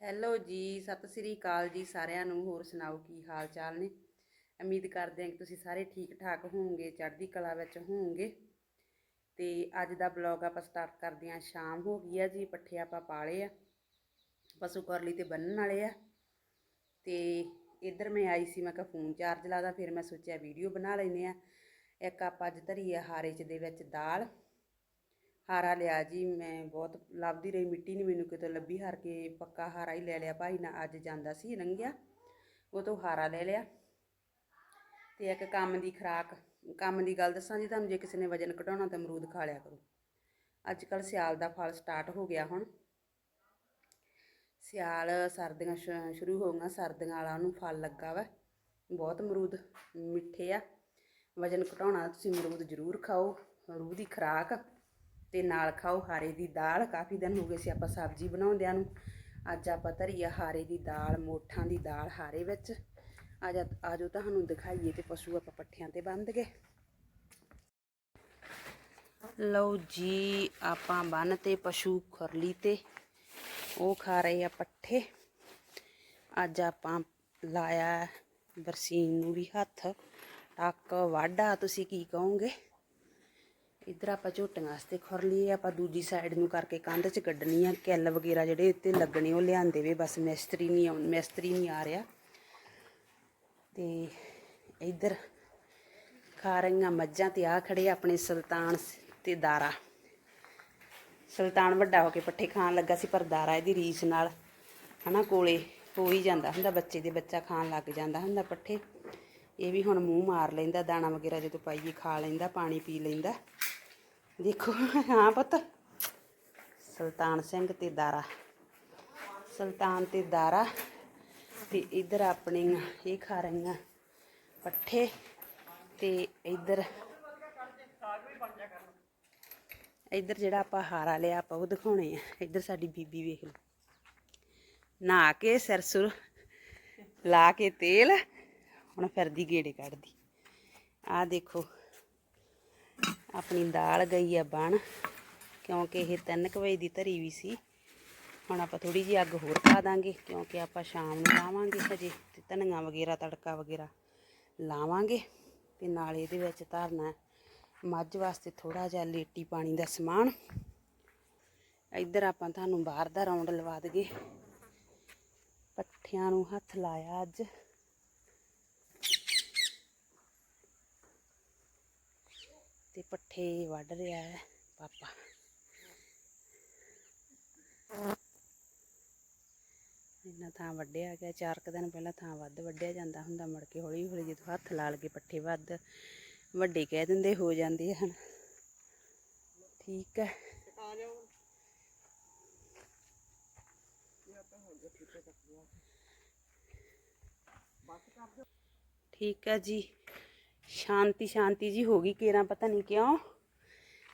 Hello ਜੀ, ਸਤਿ ਸ੍ਰੀ ਅਕਾਲ ਜੀ ਸਾਰਿਆਂ ਨੂੰ, ਹੋਰ ਸੁਣਾਓ ਕੀ ਹਾਲ ਚਾਲ ਨੇ? ਉਮੀਦ ਕਰਦੇ ਹਾਂ ਕਿ ਤੁਸੀਂ ਸਾਰੇ ਠੀਕ ਠਾਕ ਹੋਵੋਗੇ, ਚੜ੍ਹਦੀ ਕਲਾ ਵਿੱਚ ਹੋਵੋਗੇ। ਤੇ ਅੱਜ ਦਾ ਬਲੌਗ ਆਪਾਂ ਸਟਾਰਟ ਕਰਦੇ ਹਾਂ, ਸ਼ਾਮ ਹੋ ਗਈ ਆ ਜੀ, ਪੱਠੇ ਆਪਾਂ ਪਾਲੇ ਆ। ਪਸ਼ੂ ਕਰਲੀ ਤੇ ਬੰਨਣ ਵਾਲੇ ਆ। ਤੇ ਇੱਧਰ ਮੈਂ ਆਈ ਸੀ, ਮੈਂ ਕਿਹਾ ਫੋਨ ਚਾਰਜ ਲਾਦਾ ਫਿਰ ਮੈਂ ਸੋਚਿਆ ਵੀਡੀਓ ਬਣਾ ਲੈਨੇ ਆ ਇੱਕ ਆਪਾਂ ਅੱਜ ਧਰੀ ਆ ਹਾਰੇ ਚ ਦੇ ਵਿੱਚ ਦਾਲ। ਹਾਰਾ ਲਿਆ ਜੀ, ਮੈਂ ਬਹੁਤ ਲੱਭਦੀ ਰਹੀ, ਮਿੱਟੀ ਨਹੀਂ ਮੈਨੂੰ ਕਿਤੇ ਲੱਭੀ, ਹਾਰ ਕੇ ਪੱਕਾ ਹਾਰਾ ਹੀ ਲੈ ਲਿਆ ਭਾਈ, ਨਾ ਅੱਜ ਜਾਂਦਾ ਸੀ ਲੰਘਿਆ ਉਹ ਤੋਂ ਹਾਰਾ ਲੈ ਲਿਆ। ਤੇ ਇੱਕ ਕੰਮ ਦੀ ਖਰਾਕ, ਕੰਮ ਦੀ ਗੱਲ ਦੱਸਾਂ ਜੀ ਤੁਹਾਨੂੰ, ਜੇ ਕਿਸੇ ਨੇ ਵਜਨ ਘਟਾਉਣਾ ਤਾਂ ਅਮਰੂਦ ਖਾ ਲਿਆ ਕਰੋ। ਅੱਜ ਕੱਲ ਸਿਆਲ ਦਾ ਫਲ ਸਟਾਰਟ ਹੋ ਗਿਆ ਹੁਣ। ਸਿਆਲ ਸਰਦੀਆਂ ਸ਼ੁਰੂ ਹੋ ਗਈਆਂ, ਸਰਦੀਆਂ ਵਾਲਾ ਉਹਨੂੰ ਫਲ ਲੱਗਾ ਵਾ, ਬਹੁਤ ਅਮਰੂਦ ਮਿੱਠੇ ਆ। ਵਜਨ ਘਟਾਉਣਾ ਤੁਸੀਂ ਅਮਰੂਦ ਜ਼ਰੂਰ ਖਾਓ ਰੂਹ ਦੀ ਖੁਰਾਕ। ਤੇ ਨਾਲ ਖਾਓ ਹਾਰੇ ਦੀ ਦਾਲ। ਕਾਫੀ ਦਿਨ ਹੋ ਗਏ ਸੀ ਆਪਾਂ ਸਬਜ਼ੀ ਬਣਾਉਂਦਿਆਂ ਨੂੰ। ਅੱਜ ਆਪਾਂ ਧਰੀ ਆ ਹਾਰੇ ਦੀ ਦਾਲ, ਮੋਠਾਂ ਦੀ ਦਾਲ ਹਾਰੇ ਵਿੱਚ। ਅੱਜ ਆਜੋ ਤੁਹਾਨੂੰ ਦਿਖਾਈਏ ਤੇ ਪਸ਼ੂ ਆਪਾਂ ਪੱਠਿਆਂ ਤੇ ਬੰਦ ਗਏ ਲਓ ਜੀ, ਆਪਾਂ ਬੰਨ ਤੇ ਪਸ਼ੂ ਖਰਲੀ ਤੇ ਉਹ ਖਾ ਰਹੇ ਆ ਪੱਠੇ। ਅੱਜ ਆਪਾਂ ਲਾਇਆ ਬਰਸੀਨ ਨੂੰ ਵੀ ਹੱਥ। ਟੱਕ ਵਾਢਾ, ਤੁਸੀਂ ਕੀ ਕਹੋਗੇ? ਇੱਧਰ ਆਪਾਂ ਝੋਟੀਆਂ ਵਾਸਤੇ ਖੁਰਲੀ ਆ ਆਪਾਂ ਦੂਜੀ ਸਾਈਡ ਨੂੰ ਕਰਕੇ ਕੰਧ 'ਚ ਕੱਢਣੀ ਆ, ਕਿੱਲ ਵਗੈਰਾ ਜਿਹੜੇ ਉੱਤੇ ਲੱਗਣੇ ਉਹ ਲਿਆਂਦੇ ਵੇ, ਬਸ ਮਿਸਤਰੀ ਨਹੀਂ ਆਉਂ ਮਿਸਤਰੀ ਨਹੀਂ ਆ ਰਿਹਾ। ਤੇ ਇੱਧਰ ਖਾ ਰਹੀਆਂ ਮੱਝਾਂ ਤੇ ਆ ਖੜੇ ਆਪਣੇ ਸੁਲਤਾਨ ਸ- ਤੇ ਦਾਰਾ। ਸੁਲਤਾਨ ਵੱਡਾ ਹੋ ਕੇ ਪੱਠੇ ਖਾਣ ਲੱਗਾ ਸੀ, ਪਰ ਦਾਰਾ ਇਹਦੀ ਰੀਸ ਨਾਲ ਹਨਾ ਕੋਲੇ ਹੋ ਹੀ ਜਾਂਦਾ ਹੁੰਦਾ, ਬੱਚੇ ਦੇ ਬੱਚਾ ਖਾਣ ਲੱਗ ਜਾਂਦਾ ਹੁੰਦਾ ਪੱਠੇ। ਇਹ ਵੀ ਹੁਣ ਮੂੰਹ ਮਾਰ ਲੈਂਦਾ, ਦਾਣਾ ਵਗੈਰਾ ਜਦੋਂ ਪਾਈਏ ਖਾ ਲੈਂਦਾ, ਪਾਣੀ ਪੀ ਲੈਂਦਾ। ਦੇਖੋ, ਹਾਂ ਪੁੱਤ। ਸੁਲਤਾਨ ਸਿੰਘ ਤੇ ਦਾਰਾ। ਸੁਲਤਾਨ ਤੇ ਦਾਰਾ ਤੇ ਇਧਰ ਆਪਣੀਆਂ, ਇਹ ਖਾ ਰਹੀਆਂ ਪੱਠੇ ਤੇ ਇੱਧਰ ਇੱਧਰ ਜਿਹੜਾ ਆਪਾਂ ਹਾਰਾ ਲਿਆ, ਆਪਾਂ ਉਹ ਦਿਖਾਉਣੇ ਆ। ਇੱਧਰ ਸਾਡੀ ਬੀਬੀ ਵੇਖ ਲਓ। ਨਹਾ ਕੇ ਸਿਰ ਲਾ ਕੇ ਤੇਲ, ਹੁਣ ਫਿਰਦੀ ਗੇੜੇ ਕੱਢਦੀ। ਆਹ ਦੇਖੋ ਆਪਣੀ ਦਾਲ ਗਈ ਆ ਬਣ, ਕਿਉਂਕਿ ਇਹ 3 ਵਜੇ ਦੀ ਧਰੀ ਵੀ ਸੀ। ਹੁਣ ਆਪਾਂ ਥੋੜੀ ਜਿਹੀ ਅੱਗ ਹੋਰ ਪਾ ਦਾਂਗੇ, ਕਿਉਂਕਿ ਆਪਾਂ ਸ਼ਾਮ ਨੂੰ ਲਾਵਾਂਗੇ ਹਜੇ ਤੇ ਧਨੀਆ ਵਗੈਰਾ, ਤੜਕਾ ਵਗੈਰਾ ਲਾਵਾਂਗੇ। ਤੇ ਨਾਲ ਇਹਦੇ ਵਿੱਚ ਧਰਨਾ ਮੱਝ ਵਾਸਤੇ ਥੋੜਾ ਜਿਹਾ ਲੇਟੀ ਪਾਣੀ ਦਾ ਸਮਾਨ। ਇੱਧਰ ਆਪਾਂ ਤੁਹਾਨੂੰ ਬਾਹਰ ਦਾ ਰਾਉਂਡ ਲਵਾ ਦਈਏ। ਪੱਠਿਆਂ ਨੂੰ ਹੱਥ ਲਾਇਆ ਅੱਜ। ਤੇ ਪੱਠੇ ਵੱਢ ਰਿਹਾ ਹੈ ਪਾਪਾ। ਇੰਨਾ ਥਾਂ ਵੱਢਿਆ ਗਿਆ, ਚਾਰ ਕੁ ਦਿਨ ਪਹਿਲਾਂ ਥਾਂ ਵੱਧ ਵੱਢਿਆ ਜਾਂਦਾ ਹੁੰਦਾ, ਮੁੜ ਕੇ ਹੌਲੀ ਹੌਲੀ ਜਦੋਂ ਹੱਥ ਲਾ ਲਗੇ ਪੱਠੇ ਵੱਧ ਵੱਡੇ ਕਹਿ ਦਿੰਦੇ, ਹੋ ਜਾਂਦੇ ਹਨ। ਠੀਕ ਹੈ। ਠੀਕ ਹੈ ਜੀ। ਸ਼ਾਂਤੀ ਸ਼ਾਂਤੀ ਜੀ ਹੋ ਗਈ ਕੇਰਾਂ ਪਤਾ ਨਹੀਂ ਕਿਉਂ।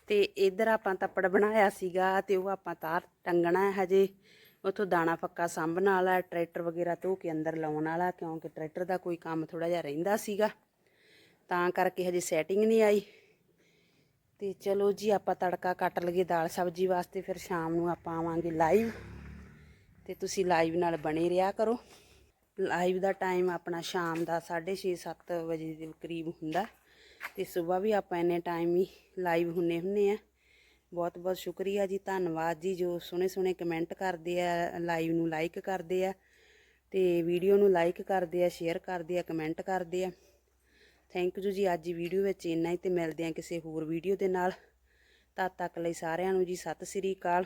ਤੇ ਇੱਧਰ ਆਪਾਂ ਤੱਪੜ ਬਣਾਇਆ ਸੀਗਾ ਤੇ ਉਹ ਆਪਾਂ ਤਾਰ ਟੰਗਣਾ ਹੈ ਹਜੇ। ਉਥੋਂ ਦਾਣਾ ਫੱਕਾ ਸਾਂਭਣ ਵਾਲਾ ਟਰੈਕਟਰ ਵਗੈਰਾ ਧੋ ਕੇ ਅੰਦਰ ਲਾਉਣ ਵਾਲਾ, ਕਿਉਂਕਿ ਟਰੈਕਟਰ ਦਾ ਕੋਈ ਕੰਮ ਥੋੜਾ ਜਿਹਾ ਰਹਿੰਦਾ ਸੀਗਾ। ਤਾਂ ਕਰਕੇ ਹਜੇ ਸੈਟਿੰਗ ਨਹੀਂ ਆਈ। ਤੇ ਚਲੋ ਜੀ, ਆਪਾਂ ਤੜਕਾ ਕੱਟ ਲਈਏ ਦਾਲ ਸਬਜ਼ੀ ਵਾਸਤੇ, ਫਿਰ ਸ਼ਾਮ ਨੂੰ ਆਪਾਂ ਆਵਾਂਗੇ ਲਾਈਵ ਤੇ ਤੁਸੀਂ ਲਾਈਵ ਨਾਲ ਬਣੇ ਰਿਹਾ ਕਰੋ। ਲਾਈਵ ਦਾ ਟਾਈਮ ਆਪਣਾ ਸ਼ਾਮ ਦਾ 6:30 7 ਵਜੇ ਦੇ ਕਰੀਬ ਹੁੰਦਾ ਤੇ ਸਵੇਰ ਵੀ ਆਪਾਂ ਇੰਨੇ ਟਾਈਮ ਹੀ ਲਾਈਵ ਹੁੰਨੇ ਹੁੰਨੇ ਆ। ਬਹੁਤ ਬਹੁਤ ਸ਼ੁਕਰੀਆ ਜੀ, ਧੰਨਵਾਦ ਜੀ, ਜੋ ਸੋਹਣੇ ਸੋਹਣੇ ਕਮੈਂਟ ਕਰਦੇ ਆ ਲਾਈਵ ਨੂੰ ਲਾਈਕ ਕਰਦੇ ਆ। ਤੇ ਵੀਡੀਓ ਨੂੰ ਲਾਈਕ ਕਰਦੇ ਆ ਸ਼ੇਅਰ ਕਰਦੇ ਆ ਕਮੈਂਟ ਕਰਦੇ ਆ। ਥੈਂਕ ਯੂ ਜੀ, ਅੱਜ ਦੀ ਵੀਡੀਓ ਵਿੱਚ ਇੰਨਾ ਹੀ ਤੇ ਮਿਲਦੇ ਆ ਕਿਸੇ ਹੋਰ ਵੀਡੀਓ ਦੇ ਨਾਲ। ਤਦ ਤੱਕ ਲਈ ਸਾਰਿਆਂ ਨੂੰ ਜੀ, ਸਤਿ ਸ੍ਰੀ ਅਕਾਲ।